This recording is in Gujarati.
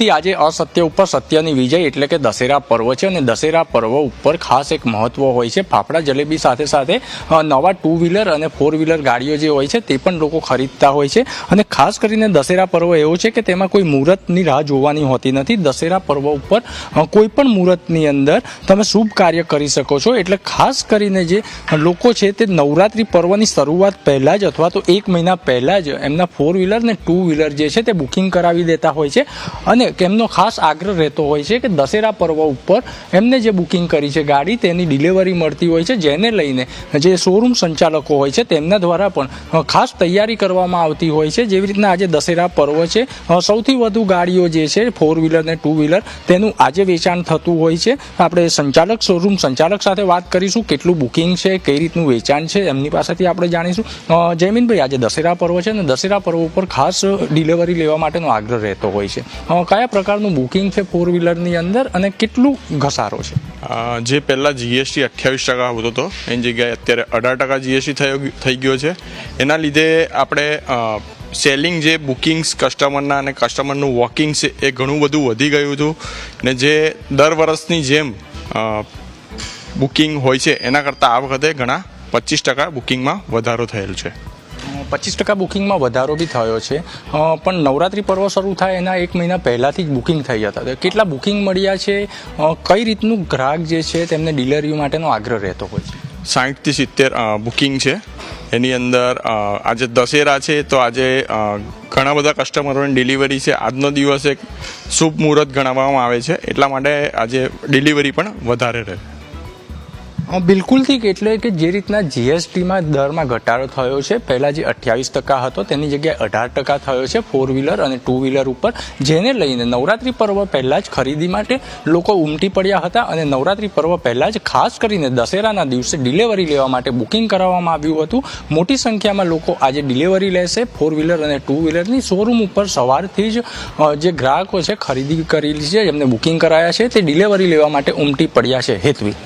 બિલકુલથી આજે અસત્ય ઉપર સત્યની વિજય એટલે કે દશેરા પર્વ છે અને દશેરા પર્વ ઉપર ખાસ એક મહત્વ હોય છે. ફાફડા જલેબી સાથે સાથે નવા ટુ વ્હીલર અને ફોર વ્હીલર ગાડીઓ જે હોય છે તે પણ લોકો ખરીદતા હોય છે. અને ખાસ કરીને દશેરા પર્વ એવો છે કે તેમાં કોઈ મુહૂર્તની રાહ જોવાની હોતી નથી. દશેરા પર્વ ઉપર કોઈ પણ મુહૂર્તની અંદર તમે શુભ કાર્ય કરી શકો છો. એટલે ખાસ કરીને જે લોકો છે તે નવરાત્રિ પર્વની શરૂઆત પહેલાં જ અથવા તો એક મહિના પહેલાં જ એમના ફોર વ્હીલર ને ટુ વ્હીલર જે છે તે બુકિંગ કરાવી દેતા હોય છે. અને એમનો ખાસ આગ્રહ રહેતો હોય છે કે દશેરા પર્વ ઉપર એમને જે બુકિંગ કરી છે ગાડી તેની ડિલિવરી મળતી હોય છે જેને લઈને જે શોરૂમ સંચાલકો હોય છે તેમના દ્વારા પણ ખાસ તૈયારી કરવામાં આવતી હોય છે. જેવી રીતના આજે દશેરા પર્વ છે સૌથી વધુ ગાડીઓ જે છે ફોર વ્હીલર ને ટુ વ્હીલર તેનું આજે વેચાણ થતું હોય છે. આપણે સંચાલક શોરૂમ સંચાલક સાથે વાત કરીશું કેટલું બુકિંગ છે કઈ રીતનું વેચાણ છે એમની પાસેથી આપણે જાણીશું. જયમીનભાઈ આજે દશેરા પર્વ છે અને દશેરા પર્વ ઉપર ખાસ ડિલિવરી લેવા માટેનો આગ્રહ રહેતો હોય છે. અ, કયા પ્રકારનું બુકિંગ છે ફોર વ્હીલરની અંદર અને કેટલું ઘસારો છે? જે પહેલાં જીએસટી અઠ્યાવીસ ટકા હોતો હતો, એની જગ્યાએ અત્યારે અઢાર ટકા જીએસટી થયો થઈ ગયો છે. એના લીધે આપણે સેલિંગ જે બુકિંગ્સ કસ્ટમરના અને કસ્ટમરનું વોકિંગ છે, એ ઘણું બધું વધી ગયું હતું. ને જે દર વર્ષની જેમ બુકિંગ હોય છે, એના કરતાં આ વખતે ઘણા પચીસ ટકા બુકિંગમાં વધારો થયેલ છે. પચીસ ટકા બુકિંગમાં વધારો બી થયો છે. પણ નવરાત્રિ પર્વ શરૂ થાય એના એક મહિના પહેલાંથી જ બુકિંગ થઈ હતા. કેટલા બુકિંગ મળ્યા છે? કઈ રીતનું ગ્રાહક જે છે તેમને ડિલિવરી માટેનો આગ્રહ રહેતો હોય છે? સાહીઠથી સિત્તેર બુકિંગ છે. એની અંદર આજે દશેરા છે તો આજે ઘણા બધા કસ્ટમરોની ડિલિવરી છે. આજનો દિવસ એક શુભ મુહૂર્ત ગણાવવામાં આવે છે. એટલા માટે આજે ડિલિવરી પણ વધારે રહે. બિલકુલથી એટલે કે જે રીતના જીએસટીમાં દરમાં ઘટાડો થયો છે, પહેલાં જે અઠ્યાવીસ ટકા હતો, તેની જગ્યાએ અઢાર ટકા થયો છે ફોર વ્હીલર અને ટુ વ્હીલર ઉપર, જેને લઈને નવરાત્રિ પર્વ પહેલાં જ ખરીદી માટે લોકો ઉમટી પડ્યા હતા અને નવરાત્રિ પર્વ પહેલાં જ ખાસ કરીને દશેરાના દિવસે ડિલિવરી લેવા માટે બુકિંગ કરાવવામાં આવ્યું હતું. મોટી સંખ્યામાં લોકો આજે ડિલિવરી લેશે ફોર વ્હીલર અને ટુ વ્હીલરની શોરૂમ ઉપર સવારથી જ જે ગ્રાહકો છે, ખરીદી કરેલી છે, જેમને બુકિંગ કરાયા છે, તે ડિલિવરી લેવા માટે ઉમટી પડ્યા છે, હેતવી.